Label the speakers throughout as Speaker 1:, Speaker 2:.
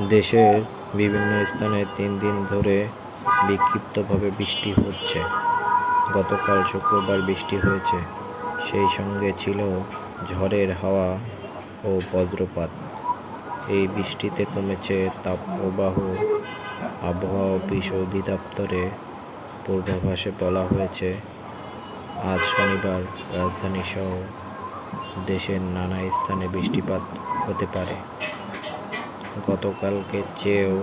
Speaker 1: দেশের বিভিন্ন স্থানে তিন দিন ধরে বিক্ষিপ্তভাবে বৃষ্টি হচ্ছে। গতকাল শুক্রবার বৃষ্টি হয়েছে। সেই সঙ্গে ছিল ঝড়ের হাওয়া ও বজ্রপাত। এই বৃষ্টিতে কমেছে তাপপ্রবাহ। আবহাওয়া অফিস অধিদপ্তরে পূর্বাভাসে বলা হয়েছে, আজ শনিবার রাজধানীসহ দেশের নানা স্থানে বৃষ্টিপাত হতে পারে। গতকালকের চেয়েও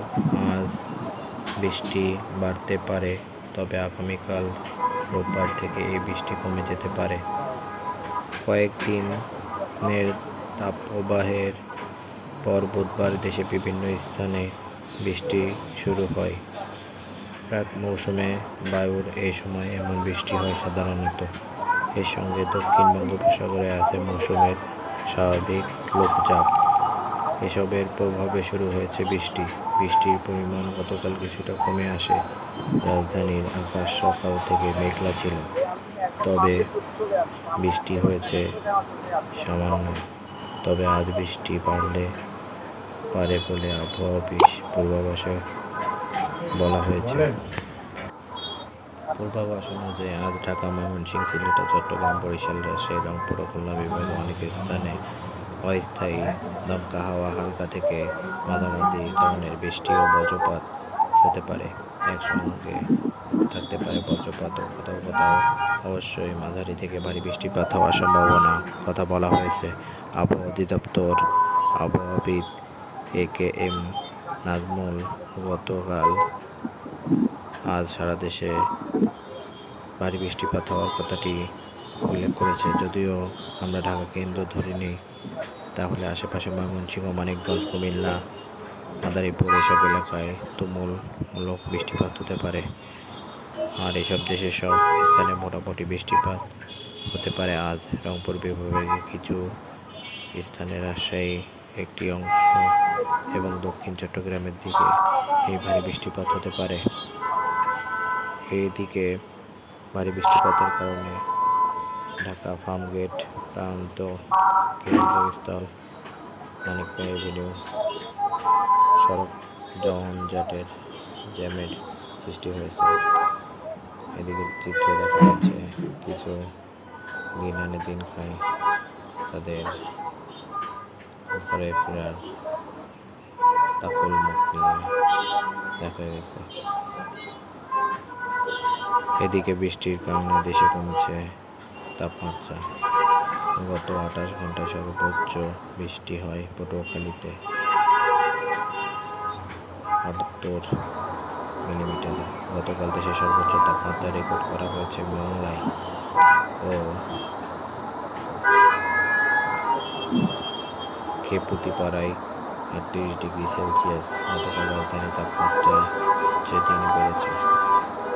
Speaker 1: আজ বৃষ্টি বাড়তে পারে, তবে আগামীকাল রোববার থেকে এই বৃষ্টি কমে যেতে পারে। কয়েকদিনের তাপপ্রবাহের পর বুধবার দেশে বিভিন্ন স্থানে বৃষ্টি শুরু হয়। প্রাক মৌসুমে বায়ুর এই সময় এমন বৃষ্টি হয় সাধারণত। এর সঙ্গে দক্ষিণ বঙ্গোপসাগরে আছে মৌসুমের স্বাভাবিক লঘুচাপ এসবের প্রভাবে শুরু হয়েছে বৃষ্টি। বৃষ্টির পরিমাণ গতকাল কিছুটা কমে আসে। রাজধানীর আকাশ সকাল থেকে মেঘলা ছিল। তবে বৃষ্টি হয়েছে সামান্য। তবে আজ বৃষ্টি বাড়লে পারে বলে আবহাওয়া অফিস পূর্বাভাসে বলা হয়েছে। পূর্বাভাস অনুযায়ী আজ ঢাকা, ময়মনসিংহ, সিলেট চট্টগ্রাম বরিশাল রাজশাহী, রংপুর খুলনা বিভাগের অনেক স্থানে অস্থায়ী দমকা হাওয়া হালকা থেকে মাঝামাঝি ধরনের বৃষ্টি ও বজ্রপাত হতে পারে। একসঙ্গে থাকতে পারে বজ্রপাত ও কোথাও কোথাও। অবশ্যই মাঝারি থেকে ভারী বৃষ্টিপাত হওয়ার সম্ভাবনা কথা বলা হয়েছে। আবহাওয়া অধিদপ্তর আবহাওয়াবিদ এ কে এম নাজমুল গতকাল আজ সারা দেশে ভারী বৃষ্টিপাত হওয়ার কথাটি উল্লেখ করেছে, যদিও আমরা ঢাকা কেন্দ্র ধরে নিই তাহলে আশেপাশে ময়মনসিংহ, মানিকগঞ্জ, কুমিল্লা, মাদারীপুর এসব এলাকায় তুমুলমূলক বৃষ্টিপাত হতে পারে। আর এসব দেশের সব স্থানে মোটামুটি বৃষ্টিপাত হতে পারে। আজ রংপুর বিভাগে কিছু স্থানে রাজশাহী একটি অংশ এবং দক্ষিণ চট্টগ্রামের দিকে এই ভারী বৃষ্টিপাত হতে পারে। এইদিকে ভারী বৃষ্টিপাতের কারণে ঢাকা ফার্ম ফার্মগেট প্রান্ত কেন্দ্রস্থল মানিকপুর এভিনিউ সড়ক যানজটের জ্যামের সৃষ্টি হয়েছে। এদিকে চিত্র দেখা যাচ্ছে, কিছু দিন আনে দিন খায় তাদের ঘরে ফেরার তাকল মুখ নিয়ে দেখা গেছে। এদিকে বৃষ্টির কারণে দেশে কমছে তাপমাত্রা। গত আঠাশ ঘণ্টা সর্বোচ্চ বৃষ্টি হয় পটুয়াখালীতে। আটাত্তর মিলিমিটারে। গতকাল দেশে সর্বোচ্চ তাপমাত্রা রেকর্ড করা হয়েছে মংলায় ও খেপুতিপাড়ায় আটত্রিশ ডিগ্রি সেলসিয়াস। গতকাল রাজধানী তাপমাত্রা যেদিন বেড়েছে,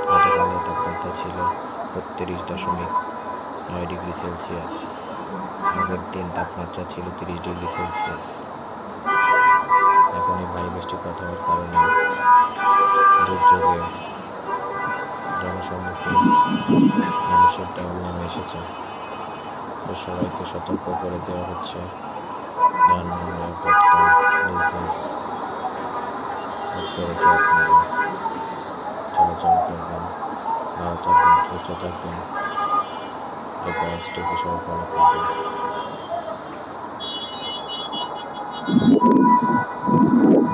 Speaker 1: গতকালের তাপমাত্রা ছিল বত্রিশ দশমিক নয় ডিগ্রি সেলসিয়াস। আগের দিন তাপমাত্রা ছিল তিরিশ ডিগ্রি সেলসিয়াস। এখন এই ভারী বৃষ্টিপাত হওয়ার কারণে দুর্যোগে জনসম্মুখীন মানুষের দল নেমে এসেছে। সবাইকে সতর্ক করে দেওয়া হচ্ছে চলাচল করবেন ভালো থাকবেন, সুস্থ থাকবেন। The best took a sharp run up